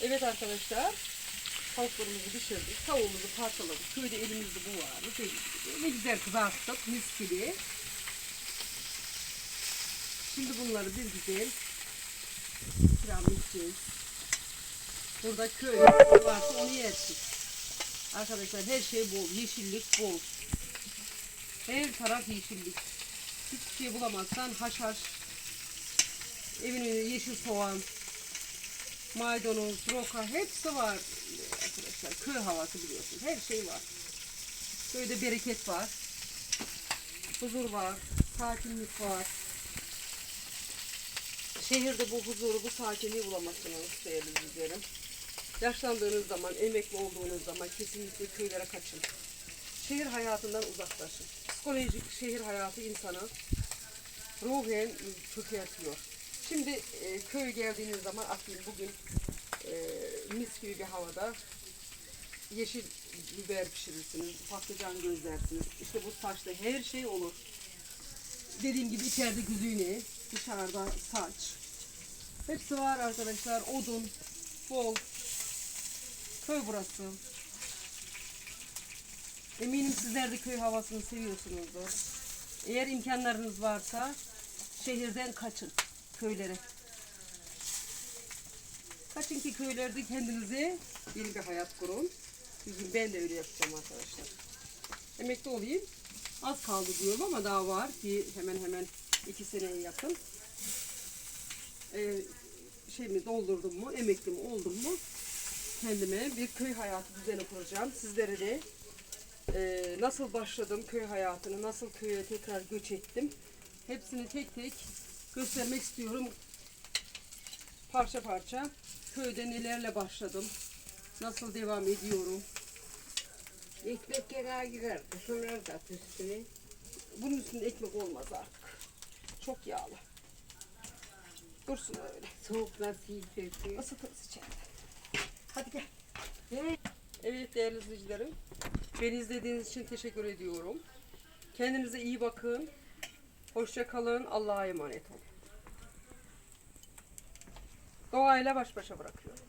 Evet arkadaşlar. Tavuklarımızı pişirdik. Tavuğumuzu parçaladık. Köyde elimizde bu vardı. Ne güzel kızarttık. Mis gibi. Şimdi bunları bir güzel edeceğiz. Burada köy varsa onu yersin. Arkadaşlar her şey bol. Yeşillik bol. Her taraf yeşillik. Hiçbir şey bulamazsan haşhaş. Evin önünde yeşil soğan, maydanoz, roka hepsi var arkadaşlar. Köy havası biliyorsunuz. Her şey var. Köyde bereket var. Huzur var. Sakinlik var. Şehirde bu huzuru, bu sakinliği bulamazsınız değerli izleyicilerim. Yaşlandığınız zaman, emekli olduğunuz zaman kesinlikle köylere kaçın. Şehir hayatından uzaklaşın. Psikolojik şehir hayatı insanı ruhen çökertiyor. Şimdi e, köye geldiğiniz zaman atlayın bugün e, mis gibi bir havada yeşil biber pişirirsiniz, patlıcan gözlersiniz. İşte bu taşta her şey olur. Dediğim gibi içeride güzüne, dışarıda saç. Hepsi var arkadaşlar. Odun, bol. Köy burası. Eminim sizler de köy havasını seviyorsunuzdur. Eğer imkanlarınız varsa şehirden kaçın köylere. Kaçın ki köylerde kendinize yeni bir hayat kurun. Bugün ben de öyle yapacağım arkadaşlar. Emekli olayım. Az kaldı diyorum ama daha var. Bir hemen hemen iki seneye yakın. Ee, şeyimi doldurdum mu, emekli mi oldum mu kendime bir köy hayatı düzeni kuracağım. Sizlere de e, nasıl başladım köy hayatını, nasıl köye tekrar göç ettim. Hepsini tek tek göstermek istiyorum. Parça parça köyde nelerle başladım, nasıl devam ediyorum. Ekmek yere girer. Şunları da at üstüne. Bunun üstünde ekmek olmaz artık. Çok yağlı. Dursun öyle. Soğuk nasıl yiyeceksin? Isıtırız içeride. Hadi gel. Evet. Evet değerli izleyicilerim. Beni izlediğiniz için teşekkür ediyorum. Kendinize iyi bakın. Hoşça kalın. Allah'a emanet olun. Doğayla baş başa bırakıyorum.